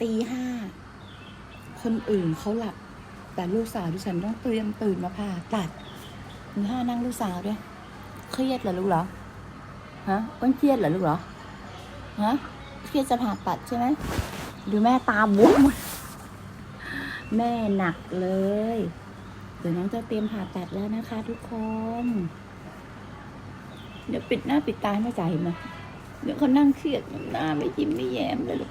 ตีห้า คนอื่นเขาหลับ แต่ลูกสาวดิฉันต้องเตรียมตื่นมาผ่าตัดมีห้านั่งลูกสาวด้วย เครียดเหรอลูกเหรอ ฮะอ้นเครียดเหรอลูกเหรอ ฮะ เครียดจะผ่าตัดใช่ไหมดูแม่ตาบุ้มแม่หนักเลย เดี๋ยวน้องจะเตรียมผ่าตัดแล้วนะคะ ทุกคน เดี๋ยวปิดหน้าปิดตาให้แม่จ่าเห็นไหมเดี๋ยวเขานั่งเครียดหน้าไม่ยิ้มไม่แย้มเลยลูก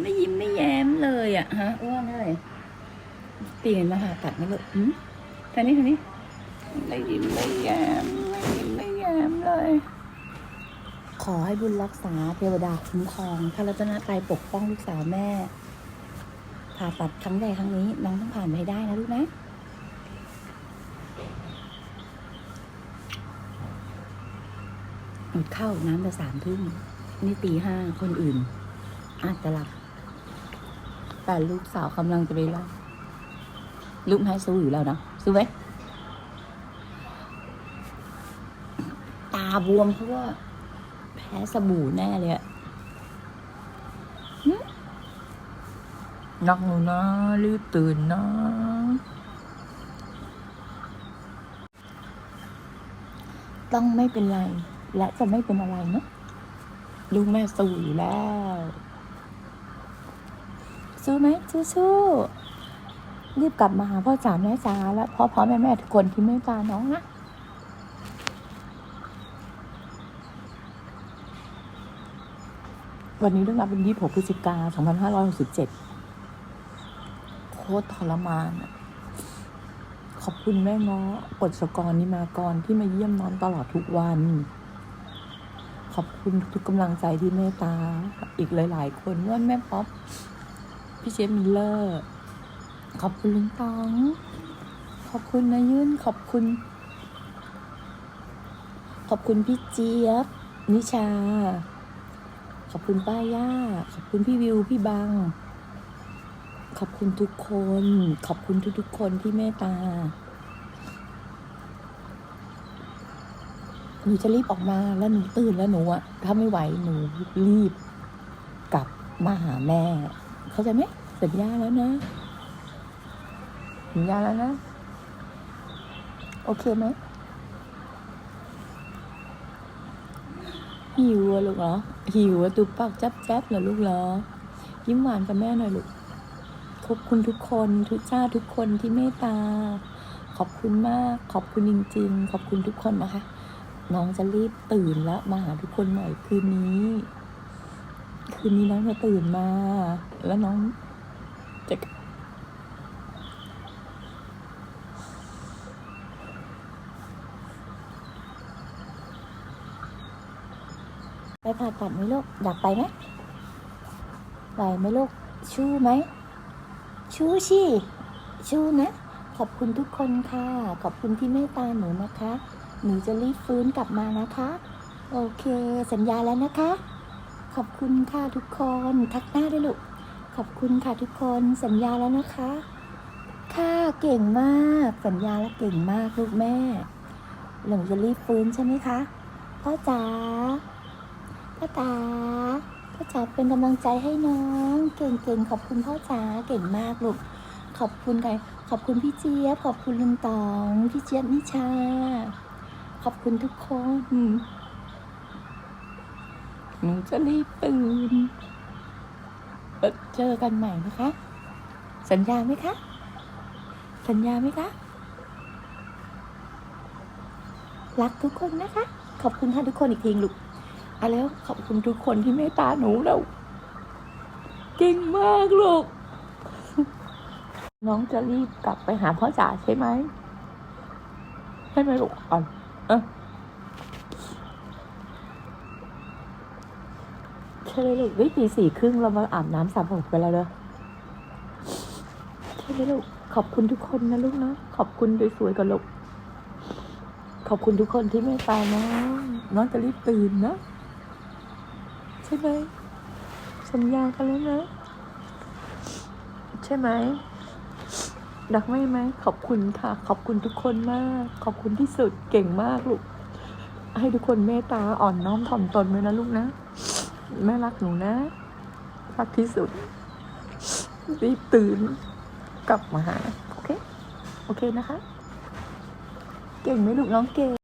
ไม่ยิ้มไม่แย้มเลยอะฮะอ้วนเลยตีนมาผ่าตัดนะลูกหืมทางนี้ทางนี้ไม่ยิ้มไม่แย้มไม่ยิ้มไม่แย้มเลย ขอให้บุญรักษาเทวดาคุ้มครองพระรัตนตรัยปกป้องลูกสาวแม่ผ่าตัดครั้งใดครั้งนี้ น้องต้องผ่านไปให้ได้นะลูกนะอดข้าน้ำแต่สามทุ่มนี่ตีห้าคนอื่น อาจจะหลับ แต่ลูกสาวกำลังจะไปไล่ลูกแม่สู้อยู่แล้วนะสู้ไหมตาบวมเพราะว่าแพ้สบู่แน่เลยอะนักหนูนะรีบตื่นนะต้องไม่เป็นไร และจะไม่เป็นอะไรเนาะลูกแม่สู้อยู่แล้ว สู้ไหมสู้สู้รีบกลับมาหาพ่อจ๋าแม่จ๋าและพ่อพ่อแม่แม่ทุกคนที่เมตตาน้องนะวันนี้เรื่องราวเป็นยี่หกพฤศจิกาสองพันห้าร้อยหกสิบเจ็ดโคตรทรมานอะขอบคุณแม่ง้อกฎสกรนิมากรที่มาเยี่ยมน้องตลอดทุกวัน ขอบคุณทุกกำลังใจที่เมตตา อีกหลาย ๆ คนว่าแม่ป๊อป พี่เจฟมิลเลอร์ ขอบคุณลุงตอง ขอบคุณนายื่น ขอบคุณ ขอบคุณพี่เจี๊ยบ นิชา ขอบคุณป้าย่า ขอบคุณพี่วิว พี่บัง ขอบคุณทุกคน ขอบคุณทุกๆคนที่เมตตา หนูจะรีบออกมาแล้วหนูตื่นแล้วหนูอะถ้าไม่ไหวหนูรีบกลับมาหาแม่ เข้าใจไหมสัญญาแล้วนะสัญญาแล้วนะ โอเคไหมหิวอะลูกเหรอหิวอะตุบปากจับแจ๊บเหรอลูกเหรอ ยิ้มหวานกับแม่หน่อยลูกขอบคุณทุกคนทุกชาติทุกคนที่เมตตา ขอบคุณมาก ขอบคุณจริง ๆ ขอบคุณทุกคนนะคะ น้องจะรีบตื่นแล้วมาหาทุกคนหน่อยคืนนี้ คืนนี้น้องจะตื่นมา แล้วน้องจะไปผ่าตัดไหมลูกอยากไปไหมไปไหมลูกชู้ไหมชู้สิชู้นะ ขอบคุณทุกคนค่ะ ขอบคุณที่เมตตาหนูนะคะ หนูจะรีบฟื้นกลับมานะคะ โอเค สัญญาแล้วนะคะ ขอบคุณค่ะทุกคน ทักหน้าด้วยลูก ขอบคุณค่ะทุกคนสัญญาแล้วนะคะ ค่ะเก่งมาก สัญญาแล้วเก่งมากลูกแม่หนูจะรีบฟื้นใช่ไหมคะพ่อจ๋าพ่อจ๋าพ่อจ๋าเป็นกำลังใจให้น้อง เก่งๆขอบคุณพ่อจ๋าเก่งมากลูกขอบคุณใครขอบคุณพี่เจี๊ยบขอบคุณลุงตอง พี่เจี๊ยบนิชา ขอบคุณทุกคน หนูจะรีบตื่นเจอกันใหม่นะคะ สัญญาไหมคะ สัญญาไหมคะ รักทุกคนนะคะ ขอบคุณค่ะทุกคนอีกทีลูกอะแล้วขอบคุณทุกคนที่เมตตาหนูแล้วเก่งมากลูก น้องจะรีบกลับไปหาพ่อจ๋าใช่ไหมใช่ไหมลูกก่อนเออ ช่เลยลูกเฮ้ยตีสี่ครึ่งเรามาอาบน้ำสระผมไปแล้วเด้อใช่เลยลูกขอบคุณทุกคนนะลูกนะขอบคุณสวยๆกับลูกขอบคุณทุกคนที่เมตตาน้องน้องจะรีบตื่นนะใช่ไหมสัญญากันแล้วนะใช่ไหมรักไม่ไหมขอบคุณค่ะ ขอบคุณทุกคนมาก ขอบคุณที่สุดเก่งมากลูกให้ทุกคนเมตตาอ่อนน้อมถ่อมตนไว้นะลูกนะ แม่รักหนูนะรักที่สุด รีบตื่น กลับมาหา โอเค โอเคนะคะ เก่งไหมลูกน้องเก่ง